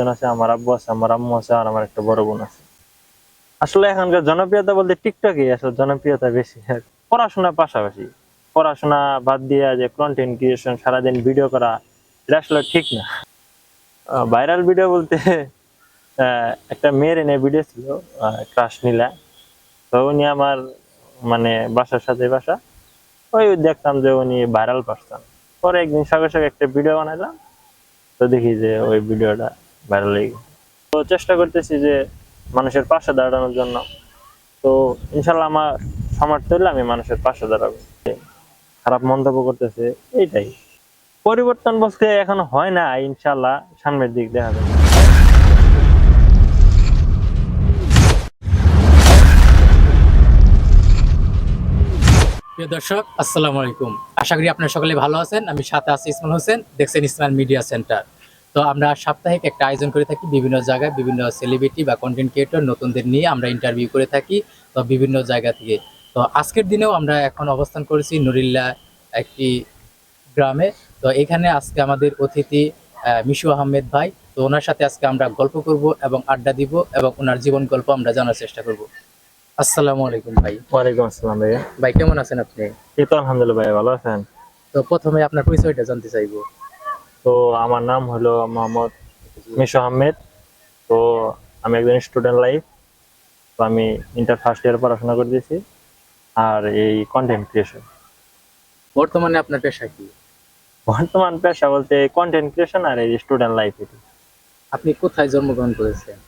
চারজন আছে, আমার আব্বু আছে, আমার আম্মু আছে, আর আমার একটা বড় বোন আছে। আসলে এখনকার জনপ্রিয়তা বলতে টিকটকে আসলে জনপ্রিয়তা বেশি। পড়াশোনার পাশাপাশি। পড়াশোনা বাদ দিয়ে যে কন্টেন্ট ক্রিয়েশন সারাদিন ভিডিও করা, এটা আসলে ঠিক না। ভাইরাল ভিডিও বলতে একটা মেয়ের এনে ভিডিও ছিল ক্রাশ নীলা। তো উনি আমার মানে বাসার সাথে বাসা। ওই দেখতাম যে উনি ভাইরাল পারতাম পরে একদিন সঙ্গে সঙ্গে একটা ভিডিও বানাইলাম। তো দেখি যে ওই ভিডিওটা ভাইরাল হয়ে তো চেষ্টা করতেছি যে মানুষের পাশে দাঁড়ানোর জন্য। তো ইনশাল্লাহ আমার সামর্থ্য হলে আমি মানুষের পাশে দাঁড়াবো। খারাপ মন্তব্য করতেছে, এইটাই। পরিবর্তন বলতে এখন হয় না, ইনশাল্লাহ সামনের দিক দেখা যাবে। দর্শক, আসসালামু আলাইকুম। আশা করি আপনারা সকলে ভালো আছেন। আমি সাথে আছি ইসমাল হোসেন, দেখছেন ইসমাইল মিডিয়া সেন্টার। তো আমরা সাপ্তাহিক একটা আয়োজন করে থাকি বিভিন্ন জায়গায় বিভিন্ন সেলিব্রিটি বা কন্টেন্ট ক্রিয়েটর নতুনদের নিয়ে আমরা ইন্টারভিউ করে থাকি তো বিভিন্ন জায়গা থেকে। তো আজকের দিনেও আমরা এখন অবস্থান করেছি নুরিল্লা একটি গ্রামে। তো এখানে আজকে আমাদের অতিথি মিশু আহমেদ ভাই। তো ওনার সাথে আজকে আমরা গল্প করব এবং আড্ডা দিব এবং ওনার জীবন গল্প আমরা জানার চেষ্টা করব। আসসালামু আলাইকুম ভাই। ওয়ালাইকুম আসসালাম ভাইয়া। ভাই কেমন আছেন আপনি? এই তো আলহামদুলিল্লাহ ভাই ভালো আছেন? তো প্রথমে আপনার পরিচয়টা জানতে চাইব। তো আমার নাম হলো মোহাম্মদ মিশু আহমেদ। তো আমি একজন স্টুডেন্ট লাইফ তো আমি ইন্টার ফার্স্ট ইয়ার পড়াশোনা করতেছি আর এই কন্টেন্ট ক্রিয়েশন বর্তমানে আপনার পেশা কি? বর্তমান পেশা বলতে কন্টেন্ট ক্রিয়েশন আর এই স্টুডেন্ট লাইফ এটি। আপনি কোথায় জন্মগ্রহণ করেছেন?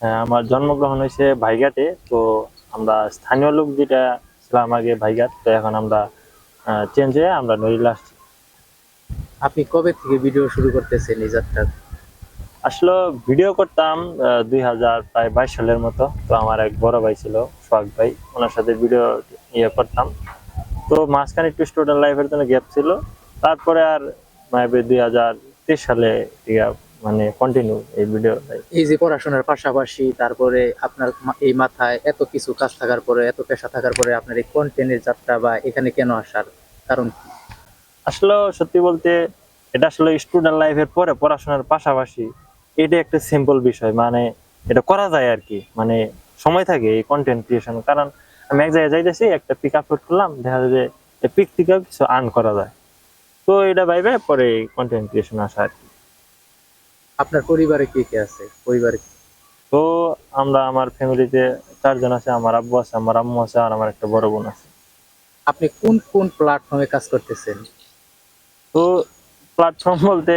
হ্যাঁ, আমার জন্মগ্রহণ হয়েছে ভাইঘাটে তো আমরা স্থানীয় লোক যেটা ছিলাম আগে ভাইঘাট তো এখন আমরা চেঞ্জ হয়ে আমরা নড়িলা আসছি। আপনি কবে থেকে ভিডিও শুরু করতেছেন এই যাত্রা আসলে ভিডিও করতাম দুই হাজার প্রায় বাইশ সালের মতো। তো আমার এক বড় ভাই ছিল সোহাগ ভাই ওনার সাথে ভিডিও ইয়ে করতাম। তো মাঝখানে একটু স্টুডেন্ট লাইফের জন্য গ্যাপ ছিল। তারপরে আর মাইবে দুই হাজার তেইশ সালে ইয়া মানে কন্টিনিউ এই ভিডিও এই যে পড়াশোনার পাশাপাশি তারপরে আপনার এই মাথায় এত কিছু কাজ থাকার পরে এত পেশা থাকার পরে আপনার এই কন্টেন্টের যাত্রা বা এখানে কেন আসার কারণ কি? আসলে সত্যি বলতে এটা আসলে স্টুডেন্ট লাইফের পরে পড়াশোনার পাশাপাশি এটা একটা সিম্পল বিষয়। মানে এটা করা যায় আর কি মানে সময় থাকে এই কন্টেন্ট ক্রিয়েশন কারণ আমি এক জায়গায় যাইতেছি একটা পিক আপলোড করলাম দেখা যায় যে পিক থেকেও কিছু আর্ন করা যায়। তো এটা ভাইবে পরে কন্টেন্ট ক্রিয়েশন আসা আর কি আপনার পরিবারে কে কে আছে? পরিবারে তো আমরা আমার ফ্যামিলিতে চারজন আছে আমার আব্বু আছে আমার আম্মু আছে আর আমার একটা বড় বোন আছে। আপনি কোন কোন প্ল্যাটফর্মে কাজ করতেছেন? তো প্ল্যাটফর্ম বলতে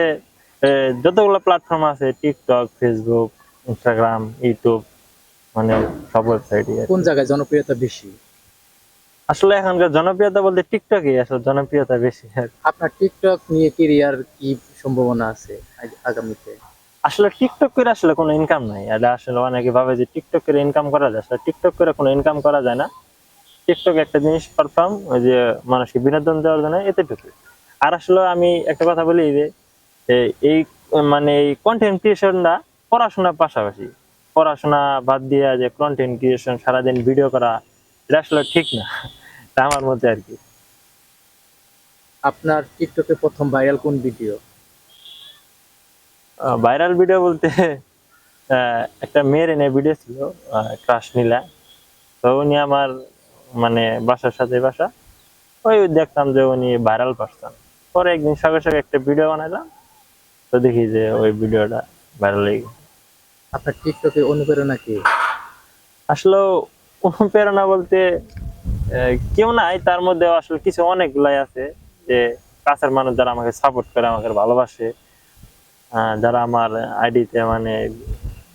যতগুলো প্ল্যাটফর্ম আছে টিকটক ফেসবুক ইনস্টাগ্রাম ইউটিউব মানে সব ওয়েবসাইটই কোন জায়গায় জনপ্রিয়তা বেশি? আসলে এখনকার জনপ্রিয়তা বলতে টিকটকই আসলে জনপ্রিয়তা বেশি আপনার টিকটক নিয়ে কেরিয়ার কি সম্ভাবনা আছে আগামীতে? আসলে টিকটক করে আসলে কোনো ইনকাম নাই। এটা আসলে অনেকে ভাবে যে টিকটক করে ইনকাম করা যায়। আসলে টিকটক করে কোনো ইনকাম করা যায় না। টিকটক একটা জিনিস পারফর্ম ওই যে মানুষকে বিনোদন দেওয়ার জন্য এতটুকু আর আসলে আমি একটা কথা বলি যে এই মানে এই কন্টেন্ট ক্রিয়েশনটা পড়াশোনার পাশাপাশি পড়াশোনা বাদ দিয়ে যে কন্টেন্ট ক্রিয়েশন সারাদিন ভিডিও করা এটা আসলে ঠিক না তা আমার মধ্যে আর কি। আপনার টিকটকে প্রথম ভাইরাল কোন ভিডিও ভাইরাল ভিডিও বলতে একটা মেয়ের এনে ভিডিও ছিল ক্রাশ নীলা তো উনি আমার মানে বাসার সাথে বাসা ওই দেখতাম যে উনি ভাইরাল পারসন পরে একদিন সঙ্গে সঙ্গে একটা ভিডিও বানাইলাম। তো দেখি যে ওই ভিডিওটা ভাইরাল হয়ে গেছে। আপনার টিকটকের অনুপ্রেরণা কি? আসলে অনুপ্রেরণা বলতে কেউ নাই তার মধ্যে আসলে কিছু অনেকগুলাই আছে যে কাছের মানুষ যারা আমাকে সাপোর্ট করে আমাকে ভালোবাসে যারা আমার আইডিতে মানে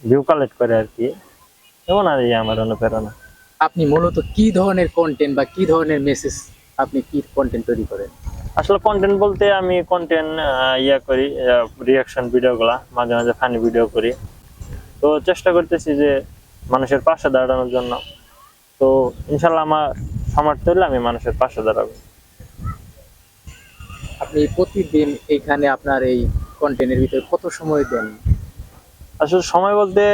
ভিউ কালেক্ট করে আর কি। এমন আর এই আমার অনুপ্রেরণা। আপনি মূলত কি ধরনের কন্টেন্ট বা কি ধরনের মেসেজ আপনি কি কন্টেন্ট তৈরি করেন? আসলে কন্টেন্ট বলতে আমি কন্টেন্ট ইয়া করি রিয়াকশন ভিডিওগুলা মাঝে মাঝে ফানি ভিডিও করি। তো চেষ্টা করতেছি যে মানুষের পাশে দাঁড়ানোর জন্য। তো ইনশাল্লাহ আমার সামর্থ্য হলে আমি মানুষের পাশে দাঁড়াবো। আপনি প্রতিদিন এখানে আপনার এই কন্টেন্টের ভিতরে কত সময় দেন? আসলে সময় বলতে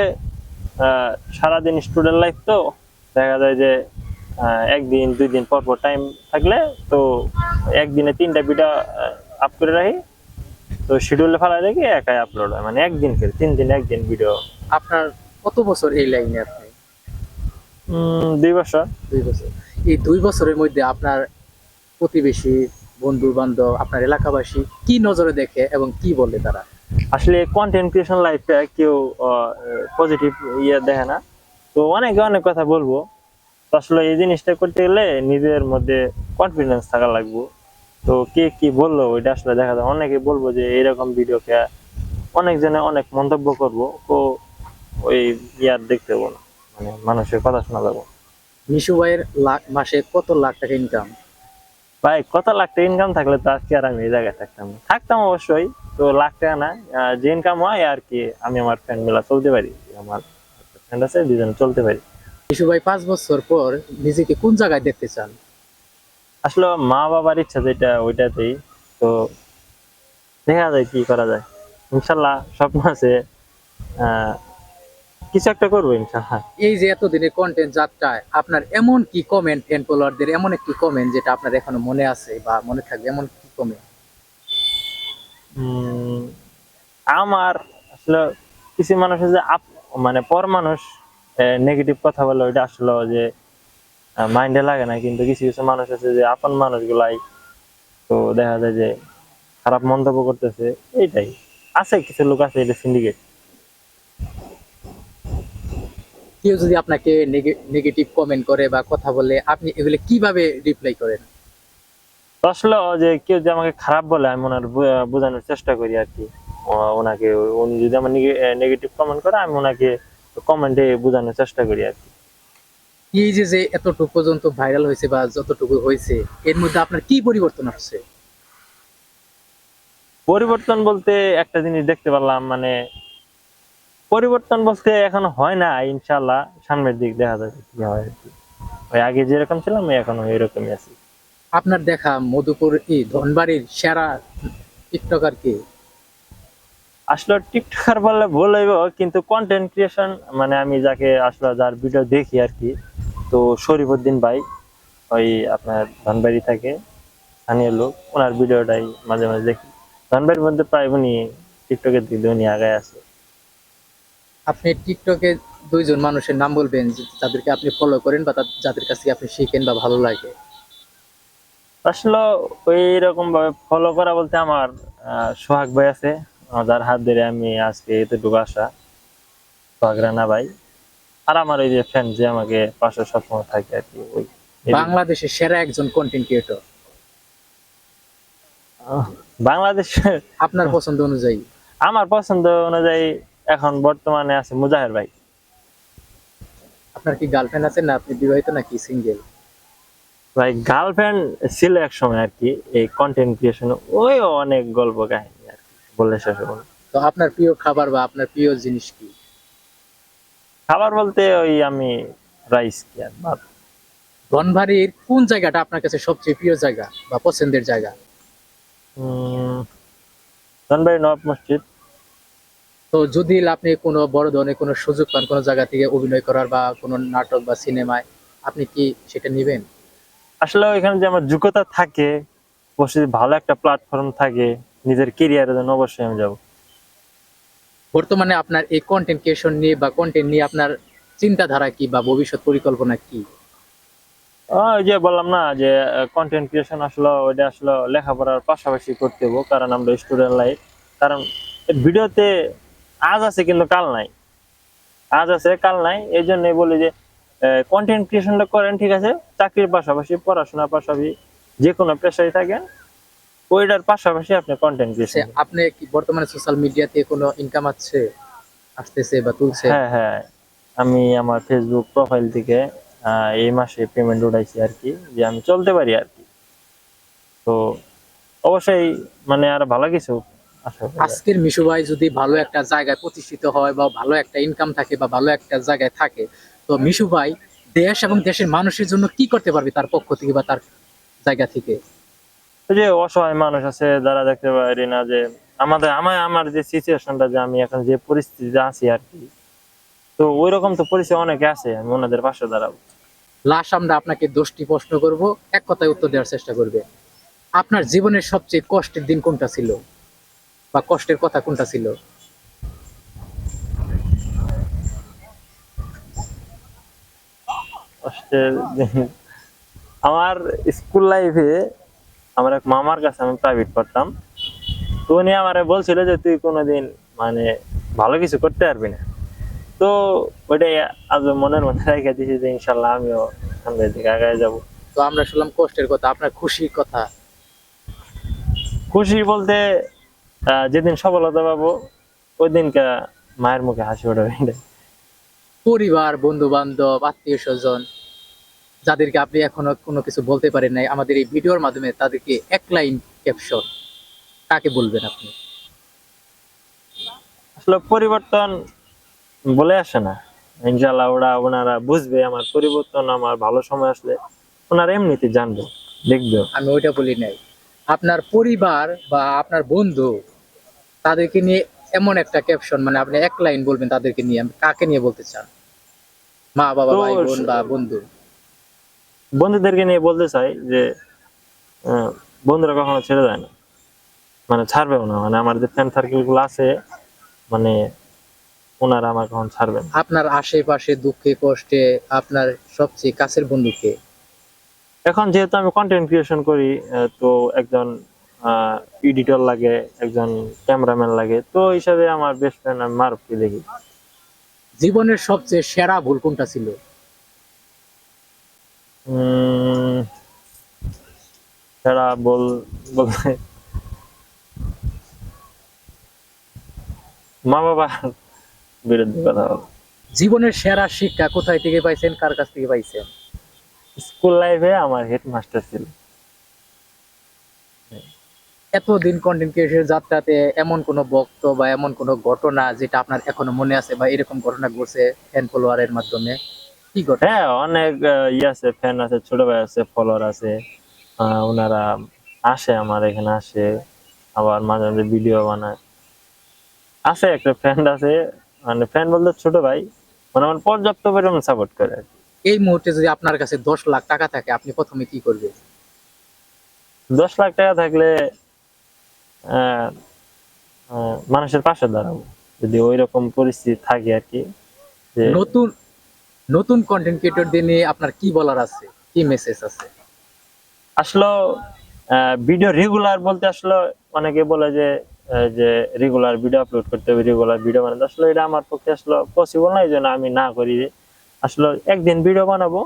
সারাদিন স্টুডেন্ট লাইফ তো। দেখা যায় যে একদিন দুই দিন পর পর টাইম থাকলে তো একদিনে তিনটা ভিডিও আপ করে রাখি। তো শিডিউলে ফেলা রেখে একাই আপলোড হয়। মানে একদিন করে তিন দিন একদিন ভিডিও আপনার কত বছর এই লাইনে আপনি? দুই বছর। দুই বছর। এই দুই বছরের মধ্যে আপনার প্রতিবেশী বন্ধু বান্ধব আপনার এলাকাবাসী কি নজরে দেখে এবং কি বলে তারা? আসলে কন্টেন্ট ক্রিয়েশন লাইফে কেউ পজিটিভ ইয়ে দেখে না। তো অনেকে অনেক কথা বলব। আসলে এই জিনিসটা করতে গেলে নিজের মধ্যে কনফিডেন্স থাকা লাগবে। তো কে কি বলল ওইটা আসলে দেখা যায়। অনেকে বলব যে এরকম ভিডিও কে অনেক জনে অনেক মন্তব্য করব তো ওই ইয়ার দেখতে না। মানে মানুষের কথা শোনা যাব। মিশু ভাইয়ের লাখ মাসে কত লাখ টাকা ইনকাম ভাই কত লাখ টাকা ইনকাম থাকলে তো আজকে আর আমি এই জায়গায় থাকতাম না। থাকতাম অবশ্যই তো লাখ টাকা না যে ইনকাম হয় আর কি আমি আমার ফ্রেন্ড মেলা চলতে পারি। আমার ফ্রেন্ড আছে দুজনে চলতে পারি। মিশু ভাই পাঁচ বছর পর নিজেকে কোন জায়গায় দেখতে চান? আসলে মা বাবার ইচ্ছা যেটা ওইটাতেই। তো দেখা যায় কি করা যায়। ইনশাল্লাহ স্বপ্ন আছে কিছু একটা করব ইনশাল্লাহ। এই যে এতদিনের কন্টেন্ট যাত্রায় আপনার এমন কি কমেন্ট ফ্যান ফলোয়ারদের এমন একটি কমেন্ট যেটা আপনার এখনও মনে আছে বা মনে থাকবে এমন কি কমেন্ট উম, আমার আসলে কিছু মানুষ যে আপ- মানে পর মানুষ নেগেটিভ কথা বলে ওইটা আসলে যে মাইন্ডে লাগে না কিন্তু কিছু কিছু মানুষ আছে যে আপন মানুষগুলাই তো দেখা যায় যে খারাপ মন্তব্য করতেছে এইটাই। আছে কিছু লোক আছে এটা সিন্ডিকেট কেউ যদি আপনাকে নেগেটিভ কমেন্ট করে বা কথা বলে আপনি এগুলো কীভাবে রিপ্লাই করেন? আসলে যে কেউ যে আমাকে খারাপ বলে আমি ওনার বোঝানোর চেষ্টা করি আর কি। ওনাকে উনি যদি আমার নেগেটিভ কমেন্ট করে আমি ওনাকে কমেন্টে বোঝানোর চেষ্টা করি আর কি। এই যে যে এতটুকু পর্যন্ত ভাইরাল হয়েছে বা যতটুকু হয়েছে এর মধ্যে আপনার কি পরিবর্তন আসছে? পরিবর্তন বলতে একটা জিনিস দেখতে পারলাম মানে পরিবর্তন বলতে এখন হয় না ইনশাল্লাহ সামনের দিক দেখা যাবে কি হয়। ওই আগে যেরকম ছিলাম এখনও এরকমই আছি। আপনার দেখা মধুপুর এই ধনবাড়ির সেরা টিকটকার কে? আসলে টিকটকার বললে ভুল হইব কিন্তু কন্টেন্ট ক্রিয়েশন মানে আমি যাকে আসলে যার ভিডিও দেখি আর কি তো শরীফুদ্দিন ভাই ওই আপনার ধনবাড়ি থাকে স্থানীয় লোক ওনার ভিডিওটাই মাঝে মাঝে দেখি। ধনবাড়ির মধ্যে প্রায় উনি টিকটকের দিকে উনি আগায় আছে। আপনি টিকটকে দুইজন মানুষের নাম বলবেন যাদেরকে আপনি ফলো করেন বা যাদের কাছ থেকে আপনি শিখেন বা ভালো লাগে? আসলে ওই রকম ভাবে ফলো করা বলতে আমার সোহাগ ভাই আছে। যার হাত ধরে আমি আজকে এতটুকু আসা সোহাগ রানা ভাই। আর আমার ওই যে ফ্রেন্ড যে আমাকে পাশে সবসময় থাকে আর কি ওই বাংলাদেশের সেরা একজন কন্টেন্ট ক্রিয়েটর বাংলাদেশের আপনার পছন্দ অনুযায়ী। আমার পছন্দ অনুযায়ী এখন বর্তমানে আছে মুজাহের ভাই। আপনার কি গার্লফ্রেন্ড আছে না আপনি বিবাহিত নাকি সিঙ্গেল ভাই গার্লফ্রেন্ড ছিল এক সময় আর কি এই কন্টেন্ট ক্রিয়েশন ওই অনেক গল্প কাহিনী আর কি বললে শেষ তো আপনার প্রিয় খাবার বা আপনার প্রিয় জিনিস কি? খাবার বলতে ওই আমি রাইস কি আর ভাত। ধনবাড়ির কোন জায়গাটা আপনার কাছে সবচেয়ে প্রিয় জায়গা বা পছন্দের জায়গা? ধনবাড়ি নবাব মসজিদ। তো যদি আপনি কোনো বড় ধরনের কোনো সুযোগ পান কোনো জায়গা থেকে অভিনয় করার বা কোনো নাটক বা সিনেমায় আপনি কি সেটা নেবেন? আসলে ওইখানে যে আমার যোগ্যতা থাকে অবশ্যই ভালো একটা প্ল্যাটফর্ম থাকে নিজের কেরিয়ারের জন্য অবশ্যই আমি যাব। বর্তমানে আপনার এই কন্টেন্ট ক্রিয়েশন নিয়ে বা কন্টেন্ট নিয়ে আপনার চিন্তাধারা কি বা ভবিষ্যৎ পরিকল্পনা কি? ওই যে বললাম না যে কন্টেন্ট ক্রিয়েশন আসলে ওইটা আসলে লেখাপড়ার পাশাপাশি করতে হব, কারণ আমরা স্টুডেন্ট লাইফ কারণ ভিডিওতে আজ আছে কিন্তু কাল নাই। আজ আছে, কাল নাই, এই জন্যই বলি যে কন্টেন্ট ক্রিয়েশনটা করেন, ঠিক আছে, চাকরির পাশাপাশি, পড়াশোনার পাশাপাশি যে কোনো পেশায় থাকেন ওইটার পাশাপাশি আপনি কন্টেন্ট ক্রিয়েশন আপনি কি বর্তমানে সোশ্যাল মিডিয়াতে কোনো ইনকাম আছে আসতেছে বা তুলছে? হ্যাঁ হ্যাঁ। আমি আমার ফেসবুক প্রোফাইল থেকে এই মাসে পেমেন্ট উঠাইছি আর কি যে আমি চলতে পারি আর কি। তো অবশ্যই মানে আর ভালো কিছু আজকের মিশু ভাই যদি ভালো একটা জায়গায় প্রতিষ্ঠিত হয় বা ভালো একটা ইনকাম থাকে বা ভালো একটা জায়গায় থাকে তো মিশু ভাই দেশ এবং দেশের মানুষের জন্য কি করতে পারবে তার পক্ষ থেকে বা তার জায়গা থেকে? যে অসহায় মানুষ আছে যারা দেখতে পারি না যে আমাদের আমার আমার যে সিচুয়েশনটা যে আমি এখন যে পরিস্থিতিতে আছি আর কি। তো ওই রকম তো পরিস্থিতি অনেকে আছে আমি ওনাদের পাশে দাঁড়াবো। লাস্ট আমরা আপনাকে দশটি প্রশ্ন করব এক কথায় উত্তর দেওয়ার চেষ্টা করবে। আপনার জীবনের সবচেয়ে কষ্টের দিন কোনটা ছিল? বা কষ্টের কথা কোনটা ছিল? কষ্টের আমার স্কুল লাইফে আমার এক মামার কাছে আমি প্রাইভেট পড়তাম। তো উনি আমারে বলছিল যে তুই কোনোদিন মানে ভালো কিছু করতে পারবি না। তো ওইটাই আজ মনের মধ্যে রেখে দিয়েছি যে ইনশাল্লাহ আমিও সামনের দিকে আগায় যাব। তো আমরা শুনলাম কষ্টের কথা আপনার খুশির কথা। খুশি বলতে যেদিন সফলতা পাবো ওই দিনকে মায়ের মুখে হাসি উঠবে। পরিবার বন্ধু বান্ধব আত্মীয় স্বজন। যাদেরকে আপনি এখনও কোনো কিছু বলতে পারেন নাই আমাদের এই ভিডিওর মাধ্যমে তাদেরকে এক লাইন ক্যাপশন কাকে বলবেন আপনি? আসলে পরিবর্তন বলে আসে না। ইনশাল্লাহ ওরা ওনারা বুঝবে আমার পরিবর্তন আমার ভালো সময় আসলে ওনারা এমনিতে জানবে দেখবে। আমি ওইটা বলি নাই। আপনার পরিবার বা আপনার বন্ধু তাদেরকে নিয়ে এমন একটা ক্যাপশন মানে আপনি এক লাইন বলবেন তাদেরকে নিয়ে কাকে নিয়ে বলতে চান? মা বাবা ভাই বোন বা বন্ধু। বন্ধুদেরকে নিয়ে বলতে চাই যে বন্ধুরা কখনো ছেড়ে যায় না। মানে ছাড়বেও না। মানে আমার যে ফ্রেন্ড সার্কেলগুলো আছে মানে ওনারা আমার কখন ছাড়বে না। আপনার আশেপাশে দুঃখে কষ্টে আপনার সবচেয়ে কাছের বন্ধুকে এখন যেহেতু আমি কন্টেন্ট ক্রিয়েশন করি তো একজন এডিটর লাগে একজন ক্যামেরাম্যান লাগে তো হিসাবে আমার বেস্ট ফ্রেন্ড আমি মারুফকে দেখি। জীবনের সবচেয়ে সেরা ভুল কোনটা ছিল? বল বলতে মা বাবার বিরুদ্ধে কথা বল। জীবনের সেরা শিক্ষা কোথায় থেকে পাইছেন? কার কাছ থেকে পাইছেন? স্কুল লাইফে আমার হেডমাস্টার ছিল। এতদিন কন্টেন্ট ক্রিয়েশন যাত্রাতে এমন কোনো বক্ত বা এমন কোনো ঘটনা যেটা আপনার এখনও মনে আছে বা এরকম ঘটনা ঘটছে ফ্যান ফলোয়ারের মাধ্যমে? কি ঘটনা হ্যাঁ অনেক ইয়ে আছে ফ্যান আছে ছোট ভাই আছে ফলোয়ার আছে। ওনারা আসে আমার এখানে আসে আবার মাঝে মাঝে ভিডিও বানায়। আছে একটা ফ্রেন্ড আছে মানে ফ্রেন্ড বলতে ছোট ভাই মানে আমার পর্যাপ্ত পরিমাণ সাপোর্ট করে এই মুহূর্তে যদি আপনার কাছে দশ লাখ টাকা থাকে আপনি প্রথমে কি করবেন? দশ লাখ টাকা থাকলে মানুষের পাশে দাঁড়াবো। যদি ওই রকম পরিস্থিতি থাকে আর কি যে নতুন নতুন কন্টেন্ট ক্রিয়েটরদের নিয়ে আপনার কি বলার আছে? কি মেসেজ আছে? আসলে ভিডিও রেগুলার বলতে আসলে, অনেকে বলে যে যে রেগুলার ভিডিও আপলোড করতে হবে রেগুলার ভিডিও বানাতে। আসলে, এটা আমার পক্ষে আসলে পসিবল না জন্য আমি না করি। আসলে, একদিন ভিডিও বানাবো,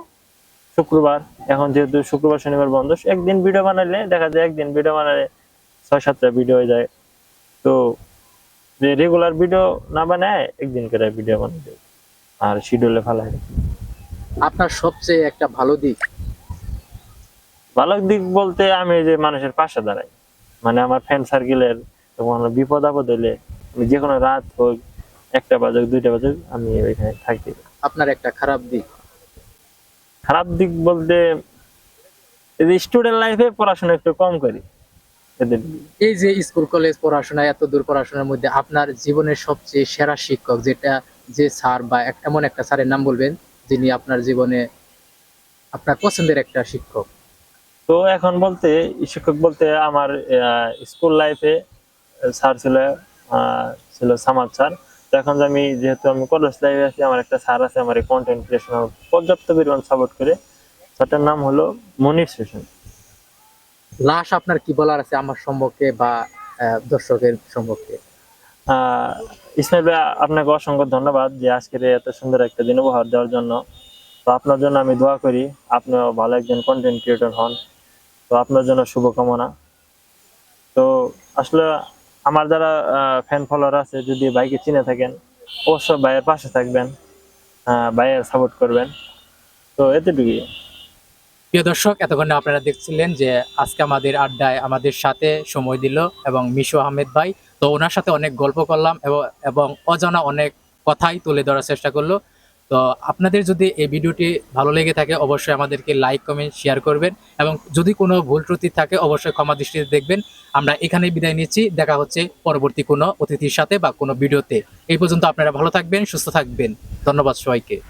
শুক্রবার। এখন যেহেতু শুক্রবার, শনিবার বন্ধ, একদিন ভিডিও বানালে দেখা যায় একদিন ভিডিও বানালে ছয়, সাতটা ভিডিও হয়ে যায়। তো, যে রেগুলার ভিডিও না বানায়, একদিন করে ভিডিও বানাতে আর শিডিউলে ফেলাই আপনার সবচেয়ে একটা ভালো দিক? ভালো দিক বলতে আমি যে মানুষের পাশে দাঁড়াই। মানে আমার ফ্রেন্ড সার্কেলের কোনো বিপদ আপদ হলে আমি যে কোনো রাত হোক একটা বাজুক দুইটা বাজুক আমি ওইখানে থাকি। আপনার একটা খারাপ দিক? খারাপ দিক বলতে এই স্টুডেন্ট লাইফে পড়াশোনা একটু কম করি এই যে স্কুল কলেজ পড়াশোনা এত দূর পড়াশোনার মধ্যে আপনার জীবনের সবচেয়ে সেরা শিক্ষক যেটা যে স্যার বা এমন একটা স্যারের নাম বলবেন যিনি আপনার জীবনে আপনার পছন্দের একটা শিক্ষক। তো এখন বলতে শিক্ষক বলতে আমার স্কুল লাইফে স্যার ছিল ছিল সামাদ স্যার। তো এখন যে আমি যেহেতু আমি কলেজ লাইফে আছি আমার একটা স্যার আছে আমার কন্টেন্ট ক্রিয়েশন পর্যাপ্ত পরিমাণ সাপোর্ট করে। স্যারটার নাম হলো মনির সেশন। লাশ আপনার কি বলার আছে আমার সম্পর্কে বা দর্শকের সম্পর্কে? ইসমাইল ভাই আপনাকে অসংখ্য ধন্যবাদ যে আজকের এত সুন্দর একটা দিন উপহার দেওয়ার জন্য। তো আপনার জন্য আমি দোয়া করি, আপনিও ভালো একজন কন্টেন্ট ক্রিয়েটর হন। তো আপনার জন্য শুভকামনা। তো আসলে আমার যারা ফ্যান ফলোয়ার আছে, যদি বাইকে চিনে থাকেন অবশ্য ভাইয়ের পাশে থাকবেন ভাইয়ের সাপোর্ট করবেন। তো এতটুকুই। প্রিয় দর্শক, এতক্ষণে আপনারা দেখছিলেন যে আজকে আমাদের আড্ডায় আমাদের সাথে সময় দিল এবং মিশু আহমেদ ভাই। তো ওনার সাথে অনেক গল্প করলাম এবং- অজানা অনেক কথাই তুলে ধরার চেষ্টা করল। তো আপনাদের যদি এই ভিডিওটি ভালো লেগে থাকে, অবশ্যই আমাদেরকে লাইক, কমেন্ট, শেয়ার করবেন এবং যদি কোনো ভুল ত্রুটি থাকে, অবশ্যই ক্ষমা দৃষ্টিতে দেখবেন। আমরা এখানে বিদায় নিচ্ছি। দেখা হচ্ছে পরবর্তী কোনো অতিথির সাথে বা কোনো ভিডিওতে। এই পর্যন্ত আপনারা ভালো থাকবেন, সুস্থ থাকবেন। ধন্যবাদ সবাইকে।